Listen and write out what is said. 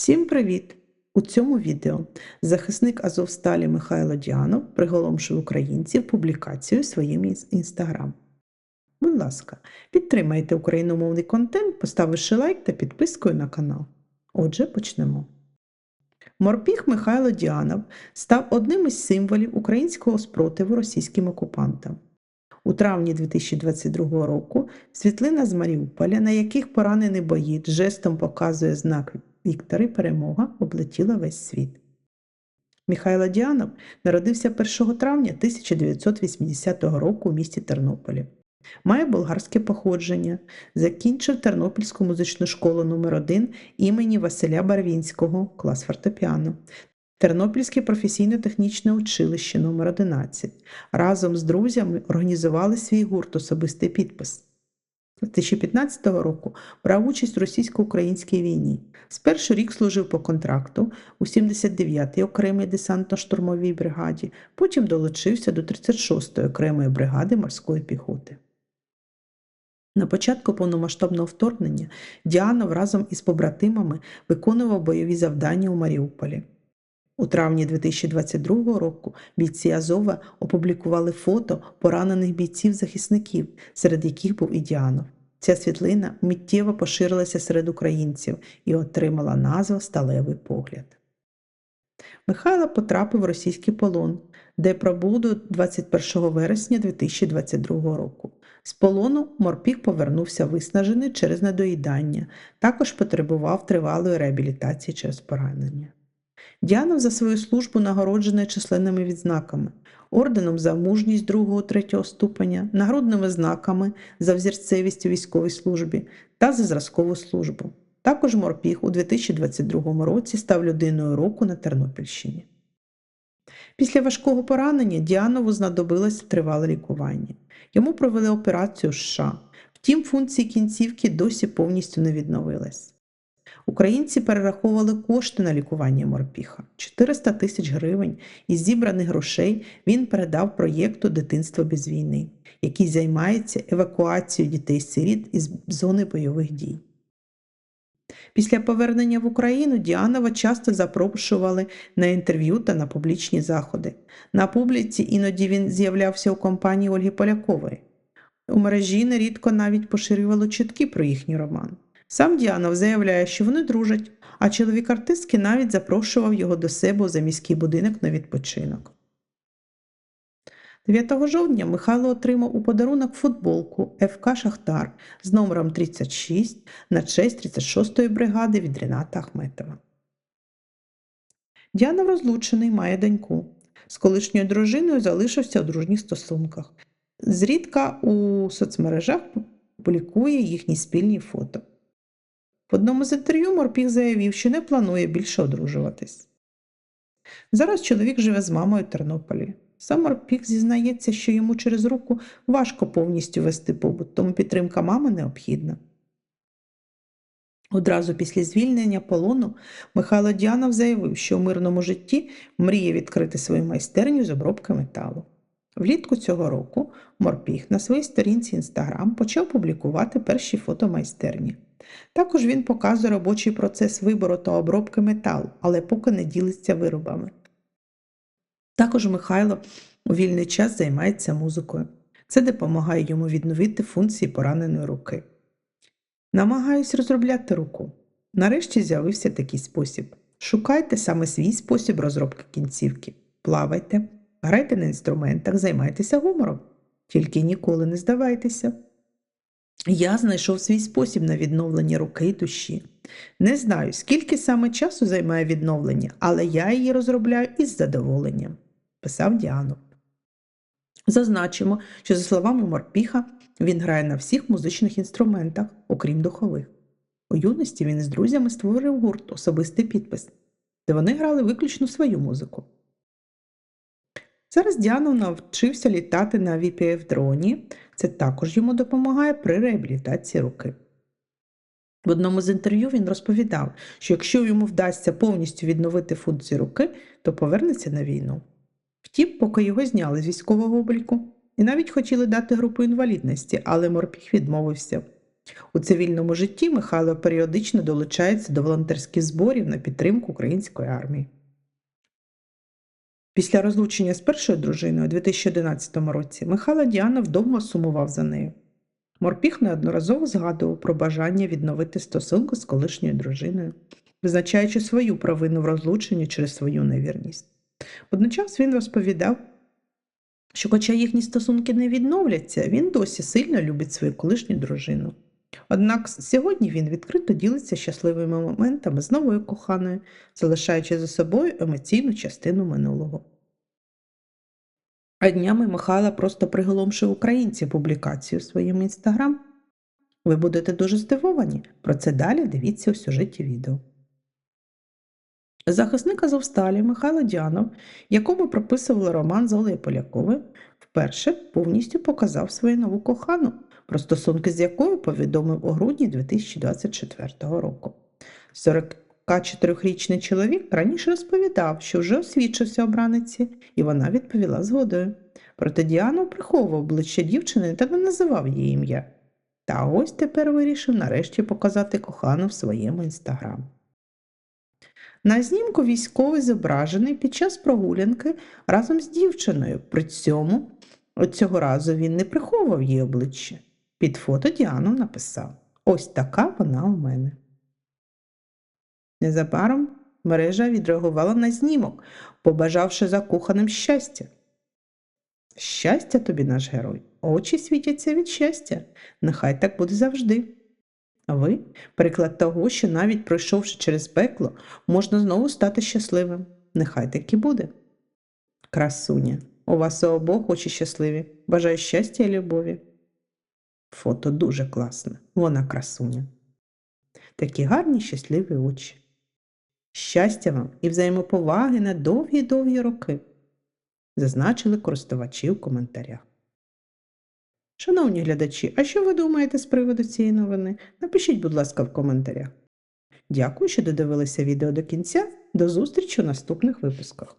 Всім привіт! У цьому відео захисник Азовсталі Михайло Діанов приголомшив українців публікацією своїм інстаграм. Будь ласка, підтримайте україномовний контент, поставивши лайк та підпискою на канал. Отже, почнемо. Морпіг Михайло Діанов став одним із символів українського спротиву російським окупантам. У травні 2022 року світлина з Маріуполя, на яких поранений боєць жестом показує знак Віктори Перемога, облетіла весь світ. Михайло Діанов народився 1 травня 1980 року у місті Тернополі. Має болгарське походження, закінчив Тернопільську музичну школу номер 1 імені Василя Барвінського, клас фортепіано, Тернопільське професійно-технічне училище номер 11 Разом з друзями організували свій гурт Особистий підпис. З 2015 року брав участь у російсько-українській війні. Спершу рік служив по контракту у 79-й окремій десантно-штурмовій бригаді, потім долучився до 36-ї окремої бригади морської піхоти. На початку повномасштабного вторгнення Діанов разом із побратимами виконував бойові завдання у Маріуполі. У травні 2022 року бійці Азова опублікували фото поранених бійців-захисників, серед яких був і Діанов. Ця світлина миттєво поширилася серед українців і отримала назву Сталевий погляд. Михайло потрапив в російський полон, де пробув до 21 вересня 2022 року. З полону Морпік повернувся виснажений через недоїдання, також потребував тривалої реабілітації через поранення. Діанов за свою службу нагороджений численними відзнаками, орденом за мужність 2-3 ступеня, нагрудними знаками за взірцевість у військовій службі та за зразкову службу. Також Морпіг у 2022 році став людиною року на Тернопільщині. Після важкого поранення Діанову знадобилось тривале лікування. Йому провели операцію США. Втім, функції кінцівки досі повністю не відновились. Українці перераховували кошти на лікування морпіха 400 тисяч гривень із зібраних грошей він передав проєкту Дитинство без війни, який займається евакуацією дітей-сиріт із зони бойових дій. Після повернення в Україну Діанова часто запрошували на інтерв'ю та на публічні заходи. На публіці іноді він з'являвся у компанії Ольги Полякової. У мережі нерідко навіть поширювало чутки про їхній роман. Сам Діанов заявляє, що вони дружать, а чоловік артистки навіть запрошував його до себе у заміський будинок на відпочинок. 9 жовтня Михайло отримав у подарунок футболку ФК Шахтар з номером 36 на честь 36-ї бригади від Ріната Ахметова. Діанов розлучений, має доньку. З колишньою дружиною залишився у дружніх стосунках. Зрідка у соцмережах публікує їхні спільні фото. В одному з інтерв'ю Морпіг заявив, що не планує більше одружуватись. Зараз чоловік живе з мамою в Тернополі. Сам Морпіг зізнається, що йому через руку важко повністю вести побут, тому підтримка мами необхідна. Одразу після звільнення полону Михайло Діанов заявив, що у мирному житті мріє відкрити свою майстерню з обробки металу. Влітку цього року Морпіг на своїй сторінці Інстаграм почав публікувати перші фото майстерні. Також він показує робочий процес вибору та обробки металу, але поки не ділиться виробами. Також Михайло у вільний час займається музикою. Це допомагає йому відновити функції пораненої руки. Намагаюсь розробляти руку. Нарешті з'явився такий спосіб. Шукайте саме свій спосіб розробки кінцівки. Плавайте, грайте на інструментах, займайтеся гумором. Тільки ніколи не здавайтеся. Я знайшов свій спосіб на відновлення руки і душі. Не знаю, скільки саме часу займає відновлення, але я її розробляю із задоволенням, писав Діанов. Зазначимо, що, за словами Морпіха, він грає на всіх музичних інструментах, окрім духових. У юності він із друзями створив гурт особистий підпис, де вони грали виключно свою музику. Зараз Діанов навчився літати на VPF-дроні, це також йому допомагає при реабілітації руки. В одному з інтерв'ю він розповідав, що якщо йому вдасться повністю відновити функції руки, то повернеться на війну. Втім, поки його зняли з військового обліку, і навіть хотіли дати групу інвалідності, але Морпіх відмовився. У цивільному житті Михайло періодично долучається до волонтерських зборів на підтримку української армії. Після розлучення з першою дружиною у 2011 році Михайло Діанов довго сумував за нею. Морпіх неодноразово згадував про бажання відновити стосунки з колишньою дружиною, визначаючи свою провину в розлученні через свою невірність. Водночас він розповідав, що, хоча їхні стосунки не відновляться, він досі сильно любить свою колишню дружину. Однак сьогодні він відкрито ділиться щасливими моментами з новою коханою, залишаючи за собою емоційну частину минулого. А днями Михайло просто приголомшив українців публікацію в своєму інстаграм. Ви будете дуже здивовані. Про це далі дивіться у сюжеті відео. Захисник Азовсталі Михайло Діанов, якому прописували роман з Олею Поляковою, вперше повністю показав свою нову кохану, про стосунки з якою повідомив у грудні 2024 року. 44-річний чоловік раніше розповідав, що вже освідчився обраниці, і вона відповіла згодою. Проте Діанов приховував обличчя дівчини та не називав її ім'я. Та ось тепер вирішив нарешті показати кохану в своєму інстаграм. На знімку військовий зображений під час прогулянки разом з дівчиною. При цьому цього разу він не приховував її обличчя. Під фото Діану написав: Ось така вона у мене. Незабаром мережа відреагувала на знімок, побажавши закоханим щастя. Щастя тобі, наш герой, очі світяться від щастя, нехай так буде завжди. А ви приклад того, що навіть пройшовши через пекло, можна знову стати щасливим. Нехай так і буде. Красуня, у вас обох очі щасливі. Бажаю щастя і любові. Фото дуже класне, вона красуня. Такі гарні щасливі очі. Щастя вам і взаємоповаги на довгі-довгі роки, зазначили користувачі в коментарях. Шановні глядачі, а що ви думаєте з приводу цієї новини? Напишіть, будь ласка, в коментарях. Дякую, що додивилися відео до кінця. До зустрічі у наступних випусках.